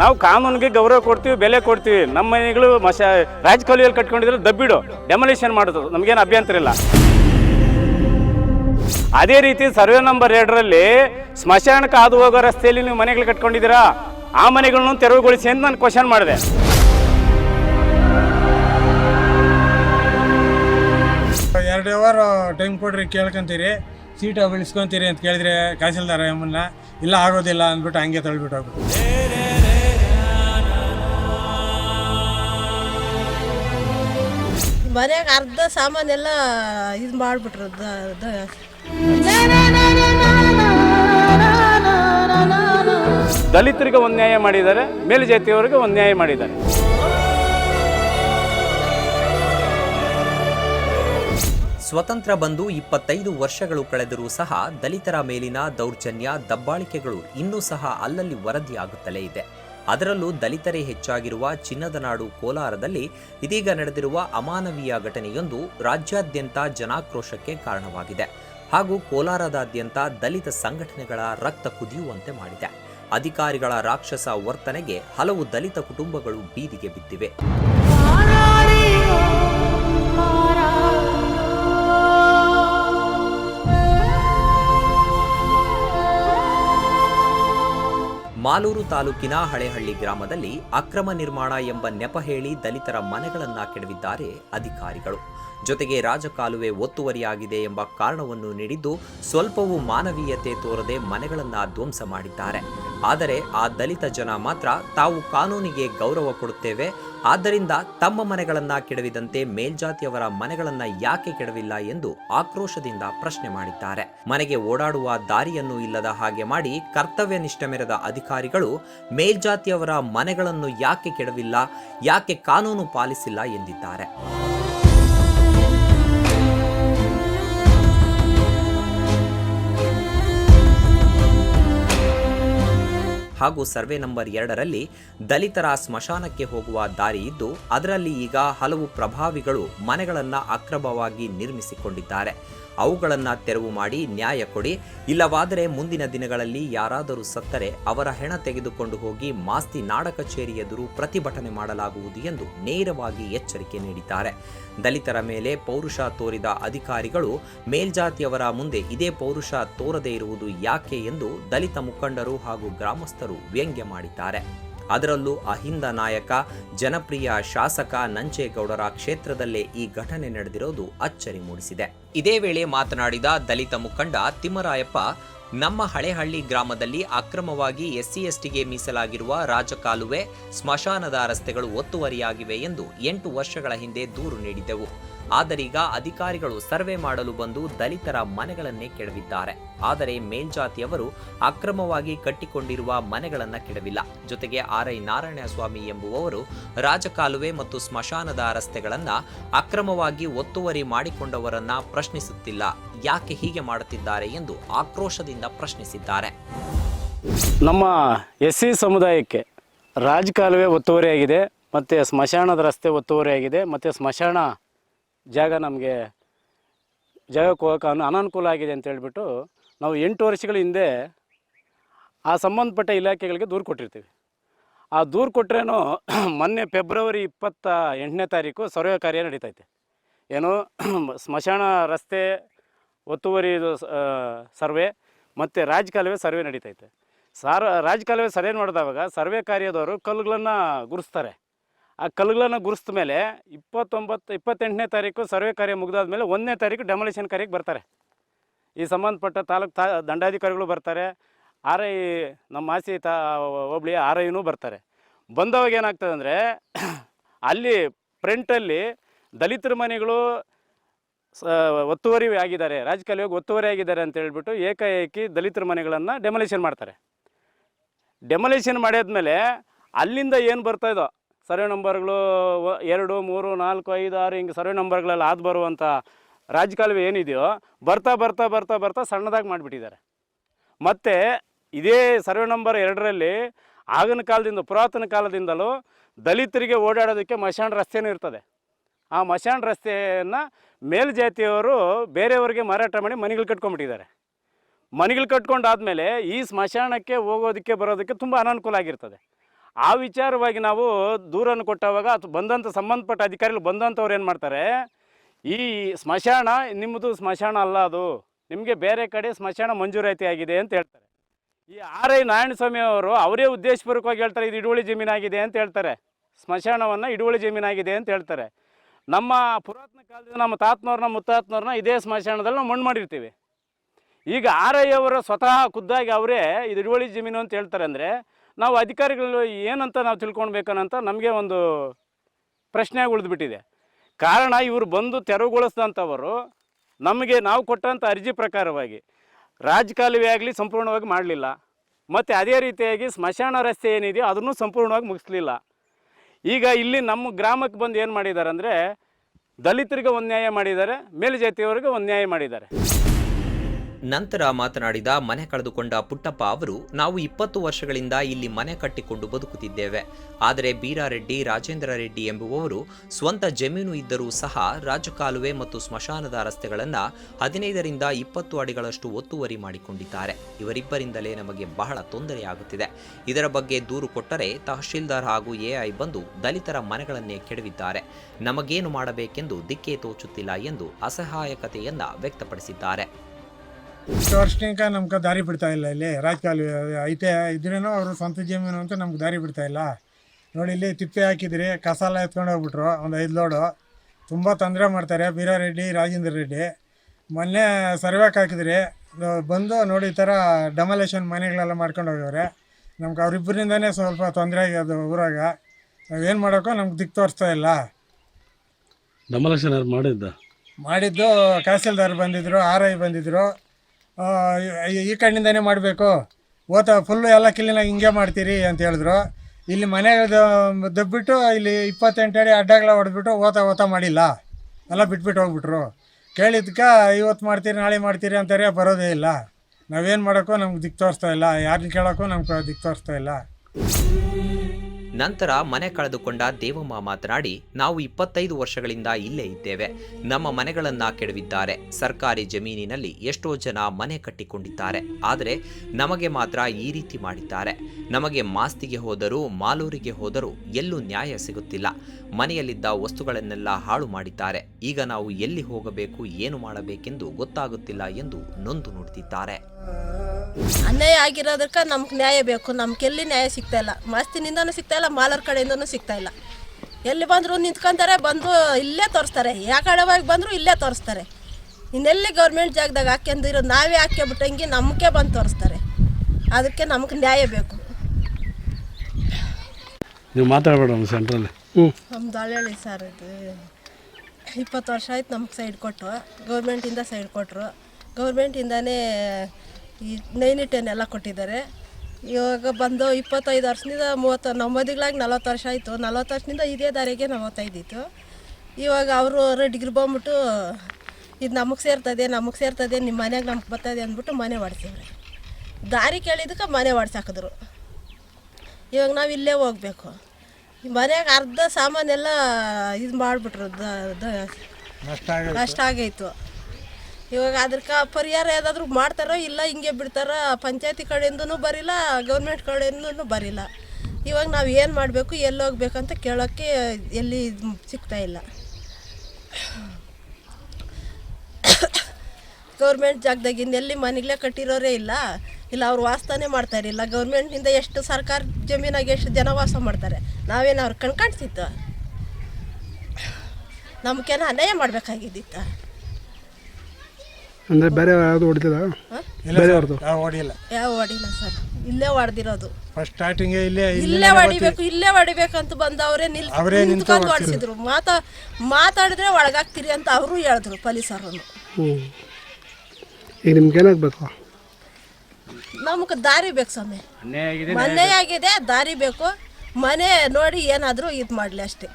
ನಾವು ಕಾನೂನಿಗೆ ಗೌರವ ಕೊಡ್ತೀವಿ, ಬೆಲೆ ಕೊಡ್ತೀವಿ. ನಮ್ಮ ಮನೆಗಳು ಮಶ ರಾಜಕಾಲಿಯಲ್ಲಿ ಕಟ್ಕೊಂಡಿದ್ರೆ ದಬ್ಬಿಡು ಡೆಮೊಲಿಷನ್ ಮಾಡೋದು. ನಮಗೇನು ಅಭ್ಯಂತರ ಇಲ್ಲ. ಅದೇ ರೀತಿ ಸರ್ವೆ ನಂಬರ್ ಎರಡರಲ್ಲಿ ಸ್ಮಶಾನಕ್ಕೆ ಹಾದು ಹೋಗೋ ರಸ್ತೆಯಲ್ಲಿ ನೀವು ಮನೆಗಳು ಕಟ್ಕೊಂಡಿದ್ದೀರಾ? ಆ ಮನೆಗಳನ್ನು ತೆರವುಗೊಳಿಸಿ ಅಂತ ನಾನು ಕ್ವಶನ್ ಮಾಡಿದೆ. ಎರಡು ಅವರ್ ಟೈಮ್ ಕೊಡ್ರಿ, ಕೇಳ್ಕೊಂತೀರಿ. ಸೀಟ ಬೆಳೆಸ್ಕೊಂತೀರಿ ಅಂತ ಕೇಳಿದ್ರೆ ಕಾಯಿಸಲ್ದಾರ ಎಮ್ಮನ್ನ ಇಲ್ಲ, ಆಗೋದಿಲ್ಲ ಅಂದ್ಬಿಟ್ಟು ಹಂಗೆ ತಳ್ಬಿಟ್ಟು ಹೋಗ್ಬಿಟ್ಟು. ಮನ್ಯಾಗ ಅರ್ಧ ಸಾಮಾನೆಲ್ಲ ಇದು ಮಾಡಿಬಿಟ್ರು ದಲಿತರಿಗೆ ಒಂದು ನ್ಯಾಯ ಮಾಡಿದ್ದಾರೆ ಮೇಲ್ಜಾತಿಯವರಿಗೆ ಒಂದು ನ್ಯಾಯ ಮಾಡಿದ್ದಾರೆ. ಸ್ವತಂತ್ರ ಬಂದು ಇಪ್ಪತ್ತೈದು ವರ್ಷಗಳು ಕಳೆದರೂ ಸಹ ದಲಿತರ ಮೇಲಿನ ದೌರ್ಜನ್ಯ ದಬ್ಬಾಳಿಕೆಗಳು ಇನ್ನೂ ಸಹ ಅಲ್ಲಲ್ಲಿ ವರದಿಯಾಗುತ್ತಲೇ ಇದೆ. ಅದರಲ್ಲೂ ದಲಿತರೇ ಹೆಚ್ಚಾಗಿರುವ ಚಿನ್ನದ ನಾಡು ಕೋಲಾರದಲ್ಲಿ ಇದೀಗ ನಡೆದಿರುವ ಅಮಾನವೀಯ ಘಟನೆಯೊಂದು ರಾಜ್ಯಾದ್ಯಂತ ಜನಾಕ್ರೋಶಕ್ಕೆ ಕಾರಣವಾಗಿದೆ. ಹಾಗೂ ಕೋಲಾರದಾದ್ಯಂತ ದಲಿತ ಸಂಘಟನೆಗಳ ರಕ್ತ ಕುದಿಯುವಂತೆ ಮಾಡಿದೆ. ಅಧಿಕಾರಿಗಳ ರಾಕ್ಷಸ ವರ್ತನೆಗೆ ಹಲವು ದಲಿತ ಕುಟುಂಬಗಳು ಬೀದಿಗೆ ಬಿದ್ದಿವೆ. ಮಾಲೂರು ತಾಲೂಕಿನ ಹಳೆಹಳ್ಳಿ ಗ್ರಾಮದಲ್ಲಿ ಅಕ್ರಮ ನಿರ್ಮಾಣ ಎಂಬ ನೆಪ ಹೇಳಿ ದಲಿತರ ಮನೆಗಳನ್ನ ಕೆಡವಿದ್ದಾರೆ ಅಧಿಕಾರಿಗಳು. ಜೊತೆಗೆ ರಾಜಕಾಲುವೆ ಒತ್ತುವರಿಯಾಗಿದೆ ಎಂಬ ಕಾರಣವನ್ನು ನೀಡಿದ್ದು ಸ್ವಲ್ಪವೂ ಮಾನವೀಯತೆ ತೋರದೆ ಮನೆಗಳನ್ನು ಧ್ವಂಸ ಮಾಡಿದ್ದಾರೆ. ಆದರೆ ಆ ದಲಿತ ಜನ ಮಾತ್ರ ತಾವು ಕಾನೂನಿಗೆ ಗೌರವ ಕೊಡುತ್ತೇವೆ. ಆದ್ದರಿಂದ ತಮ್ಮ ಮನೆಗಳನ್ನು ಕೆಡವಿದಂತೆ ಮೇಲ್ಜಾತಿಯವರ ಮನೆಗಳನ್ನು ಯಾಕೆ ಕೆಡವಿಲ್ಲ ಎಂದು ಆಕ್ರೋಶದಿಂದ ಪ್ರಶ್ನೆ ಮಾಡಿದ್ದಾರೆ. ಮನೆಗೆ ಓಡಾಡುವ ದಾರಿಯನ್ನು ಇಲ್ಲದ ಹಾಗೆ ಮಾಡಿ ಕರ್ತವ್ಯ ನಿಷ್ಠೆ ಮೆರೆದ ಅಧಿಕಾರಿಗಳು ಮೇಲ್ಜಾತಿಯವರ ಮನೆಗಳನ್ನು ಯಾಕೆ ಕೆಡವಿಲ್ಲ, ಯಾಕೆ ಕಾನೂನು ಪಾಲಿಸಿಲ್ಲ ಎಂದಿದ್ದಾರೆ. ಹಾಗೂ ಸರ್ವೆ ನಂಬರ್ ಎರಡರಲ್ಲಿ ದಲಿತರ ಸ್ಮಶಾನಕ್ಕೆ ಹೋಗುವ ದಾರಿ ಇದ್ದು, ಅದರಲ್ಲಿ ಈಗ ಹಲವು ಪ್ರಭಾವಿಗಳು ಮನೆಗಳನ್ನು ಅಕ್ರಮವಾಗಿ ನಿರ್ಮಿಸಿಕೊಂಡಿದ್ದಾರೆ. ಅವುಗಳನ್ನ ತೆರವು ಮಾಡಿ ನ್ಯಾಯ ಕೊಡಿ. ಇಲ್ಲವಾದರೆ ಮುಂದಿನ ದಿನಗಳಲ್ಲಿ ಯಾರಾದರೂ ಸತ್ತರೆ ಅವರ ಹೆಣ ತೆಗೆದುಕೊಂಡು ಹೋಗಿ ಮಾಸ್ತಿ ನಾಡ ಕಚೇರಿ ಎದುರು ಪ್ರತಿಭಟನೆ ಮಾಡಲಾಗುವುದು ಎಂದು ನೇರವಾಗಿ ಎಚ್ಚರಿಕೆ ನೀಡಿದ್ದಾರೆ. ದಲಿತರ ಮೇಲೆ ಪೌರುಷ ತೋರಿದ ಅಧಿಕಾರಿಗಳು ಮೇಲ್ಜಾತಿಯವರ ಮುಂದೆ ಇದೇ ಪೌರುಷ ತೋರದೇ ಇರುವುದು ಯಾಕೆ ಎಂದು ದಲಿತ ಮುಖಂಡರು ಹಾಗೂ ಗ್ರಾಮಸ್ಥರು ವ್ಯಂಗ್ಯ ಮಾಡಿದ್ದಾರೆ. ಅದರಲ್ಲೂ ಅಹಿಂದ ನಾಯಕ, ಜನಪ್ರಿಯ ಶಾಸಕ ನಂಜೇಗೌಡರ ಕ್ಷೇತ್ರದಲ್ಲೇ ಈ ಘಟನೆ ನಡೆದಿರೋದು ಅಚ್ಚರಿ ಮೂಡಿಸಿದೆ. ಇದೇ ವೇಳೆ ಮಾತನಾಡಿದ ದಲಿತ ಮುಖಂಡ ತಿಮ್ಮರಾಯಪ್ಪ, ನಮ್ಮ ಹಳೆಹಳ್ಳಿ ಗ್ರಾಮದಲ್ಲಿ ಅಕ್ರಮವಾಗಿ ಎಸ್ಸಿ ಎಸ್ಟಿಗೆ ಮೀಸಲಾಗಿರುವ ರಾಜಕಾಲುವೆ, ಸ್ಮಶಾನದ ರಸ್ತೆಗಳು ಒತ್ತುವರಿಯಾಗಿವೆ ಎಂದು ಎಂಟು ವರ್ಷಗಳ ಹಿಂದೆ ದೂರು ನೀಡಿದ್ದೆವು. ಆದರೀಗ ಅಧಿಕಾರಿಗಳು ಸರ್ವೆ ಮಾಡಲು ಬಂದು ದಲಿತರ ಮನೆಗಳನ್ನೇ ಕೆಡವಿದ್ದಾರೆ. ಆದರೆ ಮೇಲ್ಜಾತಿಯವರು ಅಕ್ರಮವಾಗಿ ಕಟ್ಟಿಕೊಂಡಿರುವ ಮನೆಗಳನ್ನು ಕೆಡವಿಲ್ಲ. ಜೊತೆಗೆ ಆರ್ ಐ ನಾರಾಯಣಸ್ವಾಮಿ ಎಂಬುವವರು ರಾಜಕಾಲುವೆ ಮತ್ತು ಸ್ಮಶಾನದ ರಸ್ತೆಗಳನ್ನು ಅಕ್ರಮವಾಗಿ ಒತ್ತುವರಿ ಮಾಡಿಕೊಂಡವರನ್ನ ಪ್ರಶ್ನಿಸುತ್ತಿಲ್ಲ. ಯಾಕೆ ಹೀಗೆ ಮಾಡುತ್ತಿದ್ದಾರೆ ಎಂದು ಆಕ್ರೋಶದಿಂದ ಪ್ರಶ್ನಿಸಿದ್ದಾರೆ. ನಮ್ಮ ಎಸ್ ಸಿ ಸಮುದಾಯಕ್ಕೆ ರಾಜಕಾಲುವೆ ಒತ್ತುವರಿಯಾಗಿದೆ, ಮತ್ತು ಸ್ಮಶಾನದ ರಸ್ತೆ ಒತ್ತುವರಿಯಾಗಿದೆ, ಮತ್ತು ಸ್ಮಶಾನ ಜಾಗ ನಮಗೆ ಜಾಗಕ್ಕೆ ಹೋಗೋಕೆ ಅನು, ಅನಾನುಕೂಲ ಆಗಿದೆ ಅಂತ ಹೇಳಿಬಿಟ್ಟು ನಾವು ಎಂಟು ವರ್ಷಗಳ ಹಿಂದೆ ಆ ಸಂಬಂಧಪಟ್ಟ ಇಲಾಖೆಗಳಿಗೆ ದೂರು ಕೊಟ್ಟಿರ್ತೀವಿ. ಆ ದೂರು ಕೊಟ್ರೇನು ಮೊನ್ನೆ ಫೆಬ್ರವರಿ ಇಪ್ಪತ್ತ ಎಂಟನೇ ತಾರೀಕು ಸರ್ವೆ ಕಾರ್ಯ ನಡೀತೈತೆ. ಏನು ಸ್ಮಶಾನ ರಸ್ತೆ ಒತ್ತುವರಿ ಸರ್ವೆ ಮತ್ತು ರಾಜಕಾಲುವೆ ಸರ್ವೆ ನಡೀತೈತೆ. ಸಾರ್, ರಾಜಕಾಲುವೆ ಸರ್ವೆ ಮಾಡಿದಾಗ ಸರ್ವೆ ಕಾರ್ಯದವರು ಕಲ್ಲುಗಳನ್ನು ಗುರುಸ್ತಾರೆ. ಆ ಕಲ್ಲುಗಳನ್ನು ಗುರುಸ್ದ ಮೇಲೆ ಇಪ್ಪತ್ತೊಂಬತ್ತು ಇಪ್ಪತ್ತೆಂಟನೇ ತಾರೀಕು ಸರ್ವೆ ಕಾರ್ಯ ಮುಗಿದಾದ ಮೇಲೆ ಒಂದನೇ ತಾರೀಕು ಡೆಮೊಲಿಷನ್ ಕಾರ್ಯಕ್ಕೆ ಬರ್ತಾರೆ. ಈ ಸಂಬಂಧಪಟ್ಟ ತಾಲೂಕು ತಾ, ದಂಡಾಧಿಕಾರಿಗಳು ಬರ್ತಾರೆ. ಆರ್ ಐ, ನಮ್ಮ ಆಸಿ ತಾ ಹೋಬಳಿ ಆರ್ ಐನೂ ಬರ್ತಾರೆ. ಬಂದವಾಗ ಏನಾಗ್ತದೆ ಅಂದರೆ ಅಲ್ಲಿ ಫ್ರಂಟಲ್ಲಿ ದಲಿತರ ಮನೆಗಳು ಸ, ಒತ್ತುವರಿ ಆಗಿದ್ದಾರೆ. ರಾಜಕೀಯವಾಗಿ ಒತ್ತುವರಿ ಆಗಿದ್ದಾರೆ ಅಂತ ಹೇಳ್ಬಿಟ್ಟು ಏಕಾಏಕಿ ದಲಿತರ ಮನೆಗಳನ್ನು ಡೆಮೊಲಿಷನ್ ಮಾಡ್ತಾರೆ. ಡೆಮೊಲಿಷನ್ ಮಾಡಿದ್ಮೇಲೆ ಅಲ್ಲಿಂದ ಏನು ಬರ್ತಾ ಇದೋ ಸರ್ವೆ ನಂಬರ್ಗಳು ಎರಡು, ಮೂರು, ನಾಲ್ಕು, ಐದು, ಆರು ಹಿಂಗೆ ಸರ್ವೆ ನಂಬರ್ಗಳಲ್ಲಿ ಆದ ಬರುವಂಥ ರಾಜಕಾಲುವೆ ಏನಿದೆಯೋ ಬರ್ತಾ ಬರ್ತಾ ಬರ್ತಾ ಬರ್ತಾ ಸಣ್ಣದಾಗಿ ಮಾಡಿಬಿಟ್ಟಿದ್ದಾರೆ. ಮತ್ತು ಇದೇ ಸರ್ವೆ ನಂಬರ್ ಎರಡರಲ್ಲಿ ಆಗಿನ ಕಾಲದಿಂದ, ಪುರಾತನ ಕಾಲದಿಂದಲೂ ದಲಿತರಿಗೆ ಓಡಾಡೋದಕ್ಕೆ ಮಶಾನ್ ರಸ್ತೆನೂ ಇರ್ತದೆ. ಆ ಮಶಾನ್ ರಸ್ತೆಯನ್ನು ಮೇಲ್ಜಾತಿಯವರು ಬೇರೆಯವರಿಗೆ ಮಾರಾಟ ಮಾಡಿ ಮನೆಗಳು ಕಟ್ಕೊಂಡ್ಬಿಟ್ಟಿದ್ದಾರೆ. ಮನೆಗಳು ಕಟ್ಕೊಂಡಾದ್ಮೇಲೆ ಈ ಸ್ಮಶಾನಕ್ಕೆ ಹೋಗೋದಕ್ಕೆ ಬರೋದಕ್ಕೆ ತುಂಬ ಅನಾನುಕೂಲ ಆಗಿರ್ತದೆ. ಆ ವಿಚಾರವಾಗಿ ನಾವು ದೂರನ್ನು ಕೊಟ್ಟವಾಗ ಅದು ಬಂದಂಥ ಸಂಬಂಧಪಟ್ಟ ಅಧಿಕಾರಿಗಳು ಬಂದಂಥವ್ರು ಏನು ಮಾಡ್ತಾರೆ? ಈ ಸ್ಮಶಾನ, ನಿಮ್ಮದು ಸ್ಮಶಾನ ಅಲ್ಲ ಅದು. ನಿಮಗೆ ಬೇರೆ ಕಡೆ ಸ್ಮಶಾನ ಮಂಜೂರಾತಿ ಆಗಿದೆ ಅಂತ ಹೇಳ್ತಾರೆ. ಈ ಆರ್ ಐ ನಾರಾಯಣಸ್ವಾಮಿ ಅವರು ಅವರೇ ಉದ್ದೇಶಪೂರ್ವಕವಾಗಿ ಹೇಳ್ತಾರೆ, ಇದು ಇಡುವಳಿ ಜಮೀನಾಗಿದೆ ಅಂತ ಹೇಳ್ತಾರೆ. ಸ್ಮಶಾನವನ್ನು ಇಡುವಳಿ ಜಮೀನಾಗಿದೆ ಅಂತ ಹೇಳ್ತಾರೆ. ನಮ್ಮ ಪುರಾತನ ಕಾಲದಿಂದ ನಮ್ಮ ತಾತನವ್ರನ್ನ, ಮುತ್ತಾತ್ನವ್ರನ್ನ ಇದೇ ಸ್ಮಶಾನದಲ್ಲಿ ನಾವು ಮಣ್ಣು ಮಾಡಿರ್ತೀವಿ. ಈಗ ಆರ್ ಐ ಅವರು ಸ್ವತಃ ಖುದ್ದಾಗಿ ಅವರೇ ಇದು ಇಡುವಳಿ ಜಮೀನು ಅಂತ ಹೇಳ್ತಾರೆ ಅಂದರೆ ನಾವು ಅಧಿಕಾರಿಗಳು ಏನಂತ ನಾವು ತಿಳ್ಕೊಳ್ಬೇಕನ್ನಂತ ನಮಗೆ ಒಂದು ಪ್ರಶ್ನೆ ಉಳಿದ್ಬಿಟ್ಟಿದೆ. ಕಾರಣ ಇವರು ಬಂದು ತೆರವುಗೊಳಿಸಿದಂಥವರು ನಮಗೆ ನಾವು ಕೊಟ್ಟಂಥ ಅರ್ಜಿ ಪ್ರಕಾರವಾಗಿ ರಾಜಕಾಲುವೆ ಆಗಲಿ ಸಂಪೂರ್ಣವಾಗಿ ಮಾಡಲಿಲ್ಲ. ಮತ್ತು ಅದೇ ರೀತಿಯಾಗಿ ಸ್ಮಶಾನ ರಸ್ತೆ ಏನಿದೆಯೋ ಅದನ್ನು ಸಂಪೂರ್ಣವಾಗಿ ಮುಗಿಸ್ಲಿಲ್ಲ. ಈಗ ಇಲ್ಲಿ ನಮ್ಮ ಗ್ರಾಮಕ್ಕೆ ಬಂದು ಏನು ಮಾಡಿದ್ದಾರೆ ಅಂದರೆ ದಲಿತರಿಗೆ ಒಂದು ನ್ಯಾಯ ಮಾಡಿದ್ದಾರೆ, ಮೇಲ್ಜಾತಿಯವರಿಗೆ ಒಂದು ನ್ಯಾಯ ಮಾಡಿದ್ದಾರೆ. ನಂತರ ಮಾತನಾಡಿದ ಮನೆ ಕಳೆದುಕೊಂಡ ಪುಟ್ಟಪ್ಪ ಅವರು, ನಾವು ಇಪ್ಪತ್ತು ವರ್ಷಗಳಿಂದ ಇಲ್ಲಿ ಮನೆ ಕಟ್ಟಿಕೊಂಡು ಬದುಕುತ್ತಿದ್ದೇವೆ. ಆದರೆ ಬೀರಾರೆಡ್ಡಿ, ರಾಜೇಂದ್ರ ರೆಡ್ಡಿ ಎಂಬುವವರು ಸ್ವಂತ ಜಮೀನು ಇದ್ದರೂ ಸಹ ರಾಜಕಾಲುವೆ ಮತ್ತು ಸ್ಮಶಾನದ ರಸ್ತೆಗಳನ್ನು ಹದಿನೈದರಿಂದ ಇಪ್ಪತ್ತು ಅಡಿಗಳಷ್ಟು ಒತ್ತುವರಿ ಮಾಡಿಕೊಂಡಿದ್ದಾರೆ. ಇವರಿಬ್ಬರಿಂದಲೇ ನಮಗೆ ಬಹಳ ತೊಂದರೆಯಾಗುತ್ತಿದೆ. ಇದರ ಬಗ್ಗೆ ದೂರು ಕೊಟ್ಟರೆ ತಹಶೀಲ್ದಾರ್ ಹಾಗೂ ಎಐ ಬಂದು ದಲಿತರ ಮನೆಗಳನ್ನೇ ಕೆಡವಿದ್ದಾರೆ. ನಮಗೇನು ಮಾಡಬೇಕೆಂದು ದಿಕ್ಕೇ ತೋಚುತ್ತಿಲ್ಲ ಎಂದು ಅಸಹಾಯಕತೆಯನ್ನ ವ್ಯಕ್ತಪಡಿಸಿದ್ದಾರೆ. ಇಷ್ಟು ವರ್ಷಕ್ಕೆ ನಮ್ಗೆ ದಾರಿ ಬಿಡ್ತಾ ಇಲ್ಲ ಇಲ್ಲಿ. ರಾಜಕಾಲುವೆ ಐತೆ ಇದ್ರೇನೋ ಅವರು ಸ್ವಂತ ಜಮೀನು ಅಂತ ನಮ್ಗೆ ದಾರಿ ಬಿಡ್ತಾ ಇಲ್ಲ. ನೋಡಿ ಇಲ್ಲಿ ತಿಪ್ಪೆ ಹಾಕಿದ್ರಿ ಕಸ ಎಲ್ಲ ಎತ್ಕೊಂಡು ಹೋಗ್ಬಿಟ್ರು ಒಂದು ಐದು ಲೋಡು. ತುಂಬ ತೊಂದರೆ ಮಾಡ್ತಾರೆ ಬೀರಾರೆಡ್ಡಿ ರಾಜೇಂದ್ರ ರೆಡ್ಡಿ. ಮೊನ್ನೆ ಸರ್ವೇಕ್ ಹಾಕಿದ್ರಿ ಬಂದು ನೋಡಿ ಈ ಥರ ಡೆಮಲೇಷನ್ ಮನೆಗಳೆಲ್ಲ ಮಾಡ್ಕೊಂಡು ಹೋಗವ್ರೆ ನಮ್ಗೆ ಅವರಿಬ್ಬರಿಂದನೇ ಸ್ವಲ್ಪ ತೊಂದರೆ ಅದು ಊರಾಗ. ನಾವೇನು ಮಾಡೋಕ್ಕೋ ನಮ್ಗೆ ದಿಕ್ಕು ತೋರಿಸ್ತಾ ಇಲ್ಲ. ಡಮಲೇಷನ್ ಮಾಡಿದ್ದ? ಮಾಡಿದ್ದು ತಹಸೀಲ್ದಾರ್ ಬಂದಿದ್ದರು ಆರ್ ಐ ಬಂದಿದ್ದರು ಆ, ಈ- ಕಣ್ಣಿಂದನೇ ಮಾಡಬೇಕು. ಓತ ಫುಲ್ಲು ಎಲ್ಲ ಕ್ಲೀನಾಗಿ ಹಿಂಗೆ ಮಾಡ್ತೀರಿ ಅಂತ ಹೇಳಿದ್ರು. ಇಲ್ಲಿ ಮನೆ ದಬ್ಬಿಟ್ಟು ಇಲ್ಲಿ ಇಪ್ಪತ್ತೆಂಟು ಅಡಿ ಅಡ್ಡಗಳ ಹೊಡೆದ್ಬಿಟ್ಟು ಓತ ಓತ ಮಾಡಿಲ್ಲ. ಎಲ್ಲ ಬಿಟ್ಬಿಟ್ಟು ಹೋಗ್ಬಿಟ್ರು. ಕೇಳಿದ್ಕೆ, ಇವತ್ತು ಮಾಡ್ತೀರಿ, ನಾಳೆ ಮಾಡ್ತೀರಿ ಅಂತಾರೆ, ಬರೋದೇ ಇಲ್ಲ. ನಾವೇನು ಮಾಡೋಕ್ಕೂ ನಮ್ಗೆ ದಿಕ್ಕು ತೋರಿಸ್ತಾ ಇಲ್ಲ. ಯಾರನ್ನ ಕೇಳೋಕ್ಕೂ ನಮ್ಗೆ ದಿಕ್ಕು ತೋರಿಸ್ತಾ ಇಲ್ಲ. ನಂತರ ಮನೆ ಕಳೆದುಕೊಂಡ ದೇವಮ್ಮ ಮಾತನಾಡಿ, ನಾವು ಇಪ್ಪತ್ತೈದು ವರ್ಷಗಳಿಂದ ಇಲ್ಲೇ ಇದ್ದೇವೆ. ನಮ್ಮ ಮನೆಗಳನ್ನ ಕೆಡವಿದ್ದಾರೆ. ಸರ್ಕಾರಿ ಜಮೀನಿನಲ್ಲಿ ಎಷ್ಟೋ ಜನ ಮನೆ ಕಟ್ಟಿಕೊಂಡಿದ್ದಾರೆ. ಆದರೆ ನಮಗೆ ಮಾತ್ರ ಈ ರೀತಿ ಮಾಡಿದ್ದಾರೆ. ನಮಗೆ ಮಾಸ್ತಿಗೆ ಹೋದರೂ, ಮಾಲೂರಿಗೆ ಹೋದರೂ ಎಲ್ಲೂ ನ್ಯಾಯ ಸಿಗುತ್ತಿಲ್ಲ. ಮನೆಯಲ್ಲಿದ್ದ ವಸ್ತುಗಳನ್ನೆಲ್ಲ ಹಾಳು ಮಾಡಿದ್ದಾರೆ. ಈಗ ನಾವು ಎಲ್ಲಿ ಹೋಗಬೇಕು, ಏನು ಮಾಡಬೇಕೆಂದು ಗೊತ್ತಾಗುತ್ತಿಲ್ಲ ಎಂದು ನೊಂದು ನುಡಿದಿದ್ದಾರೆ. ಅನ್ಯಾಯ ಆಗಿರೋದಕ್ಕೆ ನಮ್ಗೆ ನ್ಯಾಯ ಬೇಕು. ನಮ್ಗೆ ಎಲ್ಲಿ ನ್ಯಾಯ ಸಿಗ್ತಾ ಇಲ್ಲ. ಮಸ್ತಿನಿಂದನೂ ಸಿಗ್ತಾ ಇಲ್ಲ ಮಾಲರ್ ಕಡೆಯಿಂದನೂ ಸಿಗ್ತಾ ಇಲ್ಲ. ಎಲ್ಲಿ ಬಂದರೂ ನಿಂತ್ಕೊಂತಾರೆ ಬಂದು ಇಲ್ಲೇ ತೋರಿಸ್ತಾರೆ. ಯಾ ಕಡೆವಾಗಿ ಬಂದರೂ ಇಲ್ಲೇ ತೋರಿಸ್ತಾರೆ. ಇನ್ನೆಲ್ಲಿ ಗೌರ್ಮೆಂಟ್ ಜಾಗದಾಗ ಹಾಕ್ಯಂದಿರೋ ನಾವೇ ಹಾಕ್ಯಬಿಟ್ಟಂಗೆ ನಮಗೆ ಬಂದು ತೋರಿಸ್ತಾರೆ. ಅದಕ್ಕೆ ನಮ್ಗೆ ನ್ಯಾಯ ಬೇಕು. ನೀವು ಮಾತಾಡಬೇಡ ಸೆಂಟ್ರಲ್ಲಿ. ನಮ್ದು ಹಳ್ಳಿ ಸರ್ ಇದು. ಇಪ್ಪತ್ತು ವರ್ಷ ಆಯ್ತು ನಮ್ಗೆ ಸೈಡ್ ಕೊಟ್ಟರು ಗೌರ್ಮೆಂಟಿಂದ ಸೈಡ್ ಕೊಟ್ಟರು ಗೌರ್ಮೆಂಟಿಂದನೇ ಈ ನೈನ್ ಟೆನ್ ಎಲ್ಲ ಕೊಟ್ಟಿದ್ದಾರೆ. ಇವಾಗ ಬಂದು ಇಪ್ಪತ್ತೈದು ವರ್ಷದಿಂದ ಮೂವತ್ತು ನಮ್ಮ ಮದುವೆಗಳಾಗಿ ನಲ್ವತ್ತು ವರ್ಷ ಆಯಿತು. ನಲ್ವತ್ತು ವರ್ಷದಿಂದ ಇದೇ ದಾರಿಗೆ ನಲವತ್ತೈದಿತ್ತು. ಇವಾಗ ಅವರು ರೆಡ್ಗಿರ್ ಬಂದ್ಬಿಟ್ಟು ಇದು ನಮಗೆ ಸೇರ್ತದೆ ನಮಗೆ ಸೇರ್ತದೆ ನಿಮ್ಮ ಮನೆಗೆ ನಮ್ಗೆ ಬರ್ತದೆ ಅಂದ್ಬಿಟ್ಟು ಮನೆ ಮಾಡ್ತೀವ್ರಿ ದಾರಿ ಕೇಳಿದಕ್ಕೆ ಮನೆ ಹೊಡ್ಸಾಕಿದ್ರು ಇವಾಗ ನಾವು ಇಲ್ಲೇ ಹೋಗ್ಬೇಕು. ಮನೆಗೆ ಅರ್ಧ ಸಾಮಾನೆಲ್ಲ ಇದು ಮಾಡಿಬಿಟ್ರು ನಷ್ಟ ಆಗೈತು. ಇವಾಗ ಅದಕ್ಕೆ ಪರಿಹಾರ ಯಾವುದಾದ್ರೂ ಮಾಡ್ತಾರೋ ಇಲ್ಲ ಹಿಂಗೆ ಬಿಡ್ತಾರೋ ಪಂಚಾಯತಿ ಕಡೆಯಿಂದನೂ ಬರಿಲ್ಲ, ಗೌರ್ಮೆಂಟ್ ಕಡೆಯಿಂದನು ಬರಿಲ್ಲ. ಇವಾಗ ನಾವು ಏನು ಮಾಡಬೇಕು, ಎಲ್ಲಿ ಹೋಗ್ಬೇಕಂತ ಕೇಳೋಕ್ಕೆ ಎಲ್ಲಿ ಸಿಗ್ತಾ ಇಲ್ಲ. ಗೌರ್ಮೆಂಟ್ ಜಾಗದಾಗಿಂದ ಎಲ್ಲಿ ಮನೆಗಳೇ ಕಟ್ಟಿರೋರೇ ಇಲ್ಲ. ಇಲ್ಲ, ಅವ್ರು ವಾಸನೆ ಮಾಡ್ತಾ ಇರಲಿಲ್ಲ. ಗೌರ್ಮೆಂಟಿಂದ ಎಷ್ಟು ಸರ್ಕಾರ ಜಮೀನಾಗ ಎಷ್ಟು ಜನ ವಾಸ ಮಾಡ್ತಾರೆ. ನಾವೇನು ಅವ್ರು ಕಣ್ಕಾಣ್ಸಿತ್ತು ನಮ್ಗೇನು ಅನ್ಯಾಯ ಮಾಡಬೇಕಾಗಿದ್ದಿತ್ತ? ಅಂದರೆ ಬೇರೆ ಯಾವುದು ಹೊಡಿತದ? ಯಾವ ಹೊಡಿಲ್ಲ. ಯಾವ ಹೊಡಿಲ್ಲ ಸರ್. ಇಲ್ಲೇ ಹೊಡೆದಿರೋದು. ಫಸ್ಟ್ ಸ್ಟಾರ್ಟಿಂಗ್ ಇಲ್ಲೇ ಇಲ್ಲೇ ಹೊಡಿಬೇಕು ಇಲ್ಲೇ ಹೊಡಿಬೇಕಂತ ಬಂದವರೇ ನಿಲ್ ಅವರೇ ನಿಂತು ನಿಂತ್ಕೊಂಡು ಹೊಡಿಸಿದ್ರು. ಮಾತಾ ಮಾತಾಡಿದ್ರೆ ಒಳಗಾಗ್ತೀರಿ ಅಂತ ಅವರು ಹೇಳಿದ್ರು ಪೊಲೀಸರು ಹ್ಞೂ ಈಗ ನಿಮ್ಗೆ ಏನಾಗಬೇಕು ನಮ್ಗೆ ದಾರಿ ಬೇಕು ಸ್ವಾಮಿ. ಅನ್ಯಾಯ ಆಗಿದೆ ಮನೆ ಆಗಿದೆ ದಾರಿ ಬೇಕು. ಮನೆ ನೋಡಿ ಏನಾದರೂ ಇದು ಮಾಡಲಿ ಅಷ್ಟೇ.